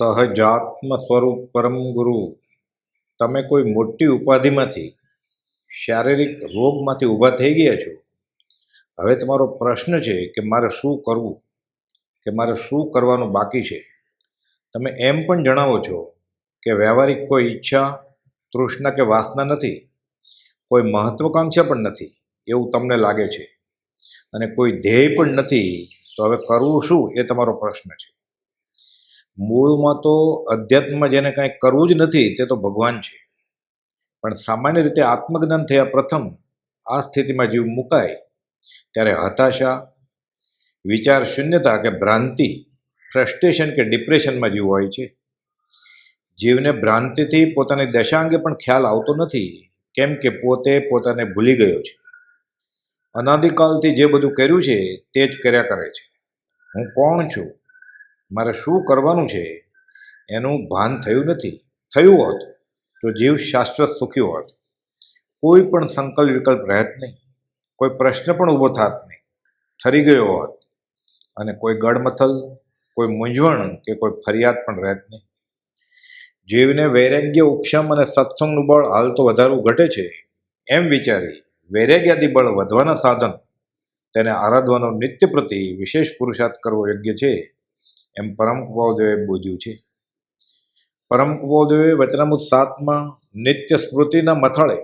સહજાત્મ સ્વરૂપ પરમ ગુરુ. તમે કોઈ મોટી ઉપાધિમાંથી, શારીરિક રોગમાંથી ઊભા થઈ ગયા છો? હવે તમારો પ્રશ્ન છે કે મારે શું કરવું? કે મારે શું કરવાનું બાકી છે? તમે એમ પણ જણાવો છો કે વ્યવહારિક કોઈ ઈચ્છા, તૃષ્ણા કે વાસના નથી. કોઈ મહત્વકાંક્ષા પણ નથી. એવું તમને લાગે છે. અને કોઈ ધ્યેય પણ નથી. તો હવે કરવું શું એ તમારો પ્રશ્ન છે. મૂળમાં તો અધ્યાત્મમાં જેને કાંઈ કરવું જ નથી, તે તો ભગવાન છે. પણ સામાન્ય રીતે આત્મજ્ઞાન થયા પ્રથમ આ સ્થિતિમાં જીવ મુકાય, ત્યારે હતાશા, વિચાર શૂન્યતા કે ભ્રાંતિ, ફ્રસ્ટ્રેશન કે ડિપ્રેશનમાં જીવ હોય છે. જીવને ભ્રાંતિથી પોતાની દશા અંગે પણ ખ્યાલ આવતો નથી, કેમ કે પોતે પોતાને ભૂલી ગયો છે. અનાદિકાલથી જે બધું કર્યું છે, તે જ કર્યા કરે છે. હું કોણ છું? મારે શું કરવાનું છે? એનું ભાન થયું નથી. થયું હોત તો જીવ શાશ્વત સુખી હોત. કોઈ પણ સંકલ્પ વિકલ્પ રહેત નહીં. કોઈ પ્રશ્ન પણ ઊભો થાત નહીં. ઠરી ગયો હોત. અને કોઈ ગડમથલ, કોઈ મૂંઝવણ કે કોઈ ફરિયાદ પણ રહેત નહીં. જીવને વૈરાગ્ય, ઉપશમ અને સત્સંગનું બળ હાલ તો વધારવું ઘટે છે. એમ વિચારી વૈરાગ્યાદી બળ વધવાના સાધન તેને આરાધવાનો નિત્ય પ્રતિ વિશેષ પુરુષાર્થ કરવો યોગ્ય છે. એમ પરમ કુપાવદેવે બોધ્યું છે. પરમ કુપાવદેવે વચનામૃત સાતમાં નિત્ય સ્મૃતિના મથાળે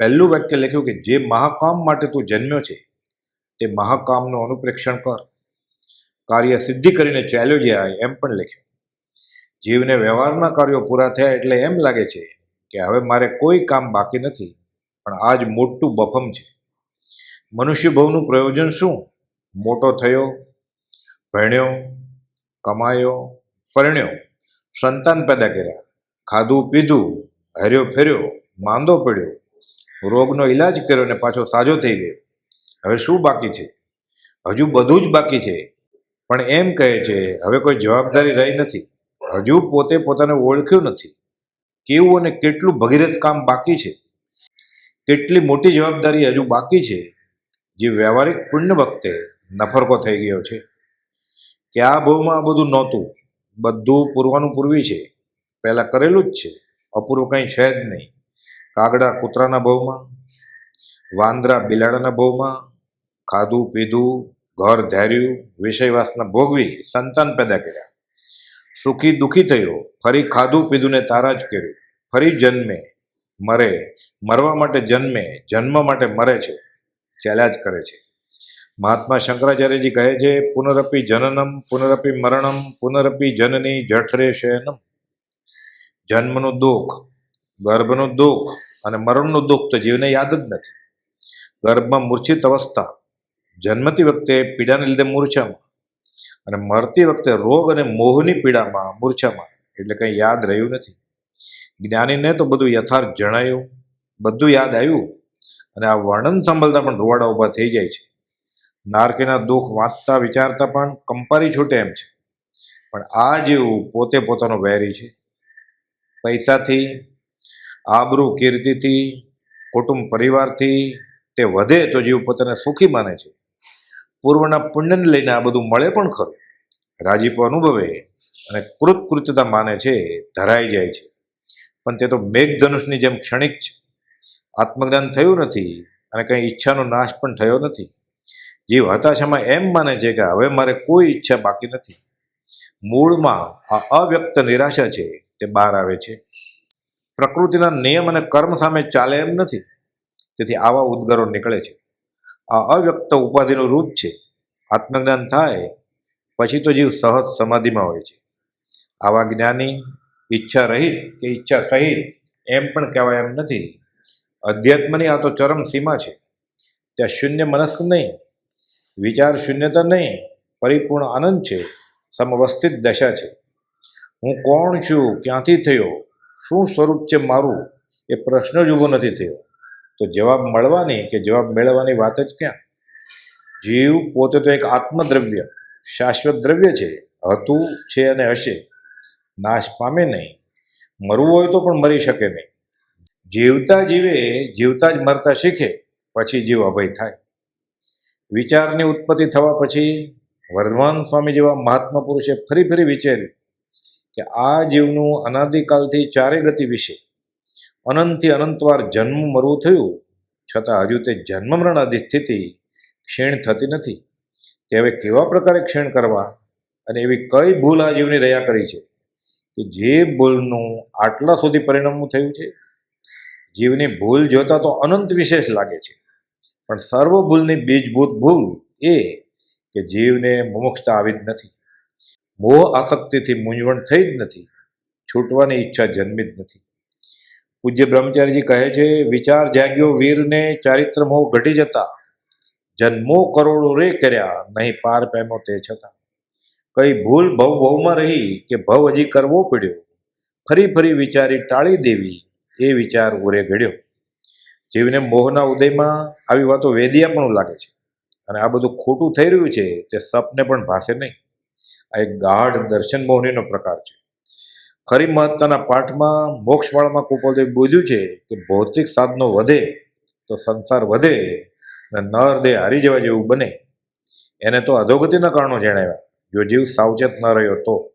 પહેલું વાક્ય લખ્યું કે જે મહાકામ માટે તું જન્મ્યો છે, તે મહાકામનું અનુપ્રેક્ષણ કર. કાર્ય સિદ્ધિ કરીને ચાલ્યો જાય એમ પણ લખ્યું. જીવને વ્યવહારના કાર્યો પૂરા થયા એટલે એમ લાગે છે કે હવે મારે કોઈ કામ બાકી નથી, પણ આ જ મોટું બફમ છે. મનુષ્ય ભવનું પ્રયોજન શું? મોટો થયો, ભણ્યો કમાયો, પરણ્યો, સંતાન પેદા કર્યા. ખાધું, પીધું, હર્યો, ફેર્યો, માંદો પડ્યો. રોગનો ઈલાજ કર્યો ને પાછો સાજો થઈ ગયો. હવે શું બાકી છે? હજુ બધું જ બાકી છે. પણ એમ કહે છે, હવે કોઈ જવાબદારી રહી નથી. હજુ પોતે પોતાને ઓળખ્યું નથી. કેવું અને કેટલું ભગીરથ કામ બાકી છે? કેટલી મોટી જવાબદારી હજુ બાકી છે? જે વ્યવહારિક પુણ્ય વખતે નફરકો થઈ ગયો છે. કે આ ભવમાં આ બધું નહોતું. બધું પૂરવાનું પૂરવી છે. પહેલાં કરેલું જ છે. અપૂરું કંઈ છે જ નહીં. કાગડા કૂતરાના ભવમાં વાંદરા બિલાડાના ભવમાં ખાધું, પીધું, ઘર ધાર્યું, વિષયવાસના ભોગવી સંતાન પેદા કર્યા. સુખી, દુઃખી થયો. ફરી ખાધું, પીધું ને તારા જ કર્યું. ફરી જન્મે. મરે. મરવા માટે જન્મે. જન્મ માટે મરે છે. ચાલ્યા જ કરે છે. મહાત્મા શંકરાચાર્યજી કહે છે, પુનરપી જનનમ, પુનરપી મરણમ, પુનરપી જનની જઠરે શયનમ જન્મનું દુઃખ, ગર્ભનું દુઃખ અને મરણનું દુઃખ તો જીવને યાદ જ નથી. ગર્ભમાં મૂર્છિત અવસ્થા, જન્મતી વખતે પીડાને લીધે મૂર્છામાં અને મરતી વખતે રોગ અને મોહની પીડામાં મૂર્છામાં, એટલે કંઈ યાદ રહ્યું નથી. જ્ઞાનીને તો બધું યથાર્થ જણાયું, બધું યાદ આવ્યું અને આ વર્ણન સાંભળતા પણ રોવાડા ઊભા થઈ જાય છે. નારકીના દુઃખ વાંચતા, વિચારતા પણ કંપારી છૂટે એમ છે. પણ આ જેવું પોતે પોતાનો વેરી છે. પૈસાથી, આબરૂ કીર્તિથી, કુટુંબ પરિવારથી તે વધે તો જીવ પોતાને સુખી માને છે. પૂર્વના પુણ્યને લઈને આ બધું મળે પણ ખરું. રાજીપો અનુભવે અને કૃતકૃત્યતા માને છે, ધરાઈ જાય છે. પણ તે તો મેઘધનુષની જેમ ક્ષણિક છે. આત્મજ્ઞાન થયું નથી અને કંઈ ઈચ્છાનો નાશ પણ થયો નથી. જીવ હતાશામાં એમ માને છે કે હવે મારે કોઈ ઈચ્છા બાકી નથી. મૂળમાં આ અવ્યક્ત નિરાશા છે, તે બહાર આવે છે. પ્રકૃતિના નિયમ અને કર્મ સામે ચાલે એમ નથી. તેથી આવા ઉદ્ગારો નીકળે છે. આ અવ્યક્ત ઉપાધિનું રૂપ છે. આત્મજ્ઞાન થાય, પછી તો જીવ સહજ સમાધિમાં હોય છે. આવા જ્ઞાની, ઈચ્છા રહિત કે ઈચ્છા સહિત એમ પણ કહેવાય એમ નથી. અધ્યાત્મની આ તો ચરમ સીમા છે. ત્યાં શૂન્ય મનસ્ક નહીં. વિચાર શૂન્યતા નહીં, પરિપૂર્ણ આનંદ છે, સમવસ્થિત દશા છે. હું કોણ છું, ક્યાંથી થયો, શું સ્વરૂપ છે મારું, એ પ્રશ્ન જ ઊભો નથી થયો. તો જવાબ મળવાની કે જવાબ મેળવવાની વાત જ ક્યાં? જીવ પોતે તો એક આત્મદ્રવ્ય, શાશ્વત દ્રવ્ય છે, હતું, છે અને હશે. નાશ પામે નહીં. મરવું હોય તો પણ મરી શકે નહીં. જીવતા જીવે, જીવતા જ મરતા શીખે, પછી જીવ અભય થાય. વિચારની ઉત્પત્તિ થવા પછી વર્ધમાન સ્વામી જેવા મહાત્મા પુરુષે ફરી ફરી વિચાર્યું કે આ જીવનું અનાદિકાલથી ચારે ગતિ વિશે અનંતથી અનંતવાર જન્મ મરવું થયું, છતાં હજુ તે જન્મ મરણ આદિ સ્થિતિ ક્ષીણ થતી નથી. તે હવે કેવા પ્રકારે ક્ષીણ કરવા અને એવી કઈ ભૂલ આ જીવની રહ્યા કરી છે કે જે ભૂલનું આટલા સુધી પરિણામ થયું છે? જીવની ભૂલ જોતા તો અનંત વિશેષ લાગે છે. પણ સર્વ ભૂલની બીજભૂત ભૂલ એ કે જીવને મુમુક્ષતા આવી જ નથી. મોહ આસક્તિથી મૂંઝવણ થઈ જ નથી. છૂટવાની ઈચ્છા જન્મી જ નથી. પૂજ્ય બ્રહ્મચારીજી કહે છે, વિચાર જાગ્યો વીરને, ચારિત્ર મોહ ઘટી જતા. જન્મો કરોડો રે કર્યા, નહીં પાર પેમો તે છતાં. કઈ ભૂલ ભવ ભવમાં રહી કે ભવ હજી કરવો પડ્યો? ફરી ફરી વિચારી ટાળી દેવી, એ વિચાર ઉરે ઘડ્યો. જીવને મોહના ઉદયમાં આવી વાતો વેદિયા પણ લાગે છે. અને આ બધું ખોટું થઈ રહ્યું છે તે સપને પણ ભાસે નહીં. આ એક ગાઢ દર્શન મોહનીનો પ્રકાર છે. ખરી મહત્તાના પાઠમાં મોક્ષવાળામાં કુપોલદેવ બોધ્યું છે કે ભૌતિક સાધનો વધે તો સંસાર વધે અને નર દેહ હારી જવા જેવું બને. એને તો અધોગતિના કારણો જણાવ્યા. જો જીવ સાવચેત ન રહ્યો તો.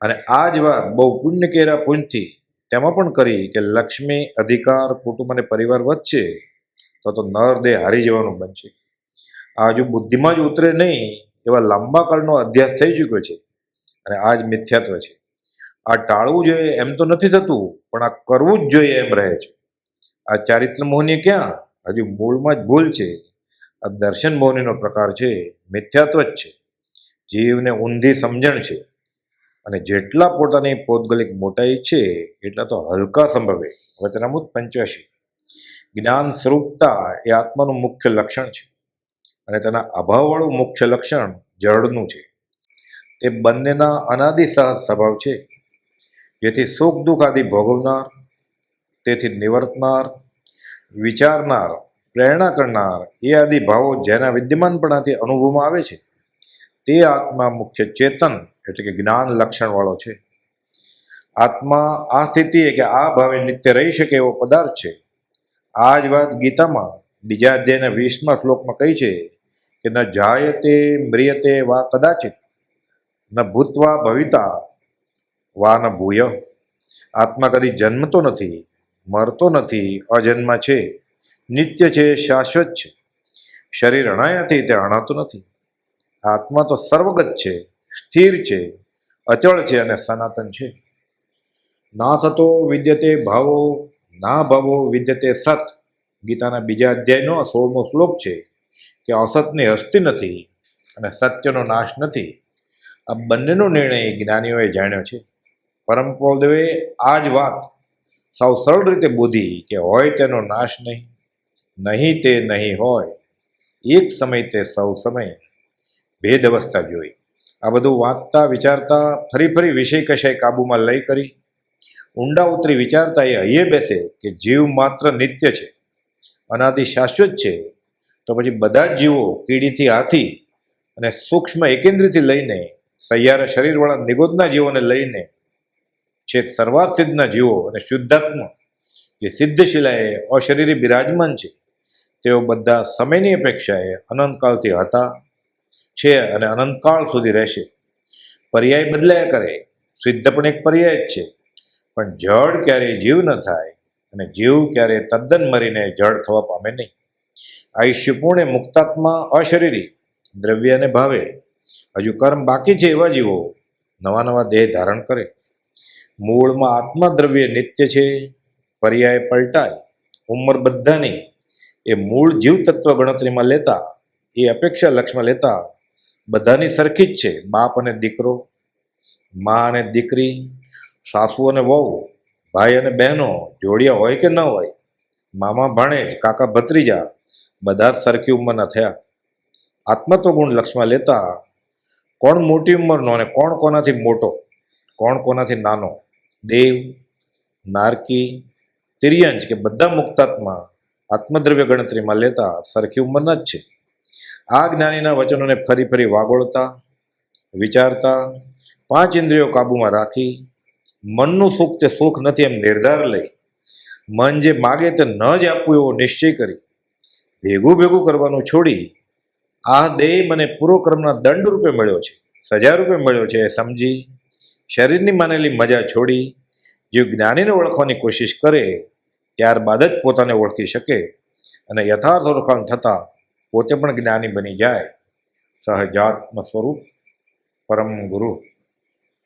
અને આ જ વાત બહુ પુણ્ય કેરા પુણ્યથી તેમાં પણ કરી કે લક્ષ્મી, અધિકાર, કુટુંબ અને પરિવાર વચ્ચે તો તો નર દેહ હારી જવાનું બનશે. આ હજુ બુદ્ધિમાં જ ઉતરે નહીં એવા લાંબા કાળનો અભ્યાસ થઈ ચૂક્યો છે અને આ જ મિથ્યાત્વ છે. આ ટાળવું જોઈએ એમ તો નથી થતું, પણ આ કરવું જ જોઈએ એમ રહે છે. આ ચારિત્ર મોહની ક્યાં? હજુ મૂળમાં જ ભૂલ છે. આ દર્શન મોહનીનો પ્રકાર છે, મિથ્યાત્વ જ છે. જીવને ઊંધી સમજણ છે. અને જેટલા પોતાની પૌદ્ગલિક મોટાઈ છે, એટલા તો હલકા સંભવે. વચનામૂત પંચ્યાસી. જ્ઞાન સ્વરૂપતા એ આત્માનું મુખ્ય લક્ષણ છે. અને તેના અભાવવાળું મુખ્ય લક્ષણ જળનું છે. તે બંનેના અનાદિ સહજ સ્વભાવ છે. જેથી સુખ દુઃખ આદિ ભોગવનાર, તેથી નિવર્તનાર, વિચારનાર, પ્રેરણા કરનાર એ આદિ ભાવો જેના વિદ્યમાનપણાથી અનુભવમાં આવે છે. તે આત્મા મુખ્ય ચેતન એટલે કે જ્ઞાન લક્ષણવાળો છે. આત્મા આ સ્થિતિ કે આ ભાવે નિત્ય રહી શકે એવો પદાર્થ છે. આ જ વાત ગીતામાં બીજા અધ્યાયના વીસમાં શ્લોકમાં કહી છે કે ન જાયતે મ્રિયતે વા કદાચિત, ન ભૂતવા ભવિતા વા ન ભૂય. આત્મા કદી જન્મતો નથી, મરતો નથી, અજન્મા છે, નિત્ય છે, શાશ્વત છે. શરીર અણાયાથી તે અણાતું નથી. આત્મા તો સર્વગત છે. સ્થિર છે, અચળ છે અને સનાતન છે. ના સતો વિદ્યતે ભાવો, ના ભાવો વિદ્યતે સત. ગીતાના બીજા અધ્યાયનો આ સોળમો શ્લોક છે કે અસતની હસ્તી નથી અને સત્યનો નાશ નથી. આ બંનેનો નિર્ણય જ્ઞાનીઓએ જાણ્યો છે. પરમ આ જ વાત સાવ સરળ રીતે બોધી કે હોય તેનો નાશ નહીં નહીં તે નહીં હોય. એક સમય તે સૌ સમય. ભેદ અવસ્થા જોઈ. આ બધું વાંચતા, વિચારતા, ફરી ફરી વિષય કશાય કાબૂમાં લઈ કરી. ઊંડા ઉતરી વિચારતા એ હૈયે બેસે કે જીવ માત્ર નિત્ય છે, અનાદિ શાશ્વત છે, તો પછી બધા જ જીવો કીડીથી હાથી અને સૂક્ષ્મ એકેન્દ્રથી લઈને સૈયારા શરીરવાળા નિગોદના જીવોને લઈને છેક સર્વાર્થિદના જીવો અને શુદ્ધાત્મા, જે સિદ્ધશિલાએ અશરીરી બિરાજમાન છે, તેઓ બધા સમયની અપેક્ષાએ અનંતકાળથી હતા. છે અને અનંતકાળ સુધી રહેશે. પર્યાય બદલાયા કરે. સિદ્ધ પણ એક પર્યાય જ છે. પણ જળ ક્યારેય જીવ ન થાય અને જીવ ક્યારેય તદ્દન મરીને જળ થવા પામે નહીં. આયુષ્યપૂર્ણે મુક્તાત્મા અશરીરી દ્રવ્યને ભાવે. હજુ કર્મ બાકી છે એવા જીવો નવા નવા દેહ ધારણ કરે. મૂળમાં આત્મા દ્રવ્ય નિત્ય છે. પર્યાય પલટાય. ઉંમર બધાની. એ મૂળ જીવ તત્વ ગણતરીમાં લેતા, એ અપેક્ષા લક્ષમાં લેતા બધાની સરખી જ છે. બાપ અને દીકરો, મા અને દીકરી, સાસુ અને વહુ, ભાઈ અને બહેનો, જોડિયા હોય કે ન હોય, મામા ભાણેજ કાકા ભત્રીજા, બધા સરખી ઉંમરના થયા. આત્મત્વ ગુણ લક્ષમાં લેતા કોણ મોટી ઉંમરનો અને કોણ કોનાથી મોટો, કોણ કોનાથી નાનો, દેવ, નારકી તિર્યંશ કે બધા મુક્તાત્મા આત્મદ્રવ્ય ગણતરીમાં લેતા સરખી ઉંમરના જ છે. આ જ્ઞાનીના વચનોને ફરી ફરી વાગોળતા, વિચારતા, પાંચ ઇન્દ્રિયો કાબૂમાં રાખી, મનનું સુખ તે સુખ નથી એમ નિર્ધાર લઈ, મન જે માગે તે ન જ આપવું એવો નિશ્ચય કરી, ભેગું ભેગું કરવાનું છોડી, આ દેહ મને પૂર્વક્રમના દંડ રૂપે મળ્યો છે, સજા રૂપે મળ્યો છે એ સમજી, શરીરની માનેલી મજા છોડી, જે જ્ઞાનીને ઓળખવાની કોશિશ કરે, ત્યારબાદ જ પોતાને ઓળખી શકે અને યથાર્થ ઓળખાણ થતાં પોતે પણ જ્ઞાની બની જાય. સહજાત્મ સ્વરૂપ પરમ ગુરુ.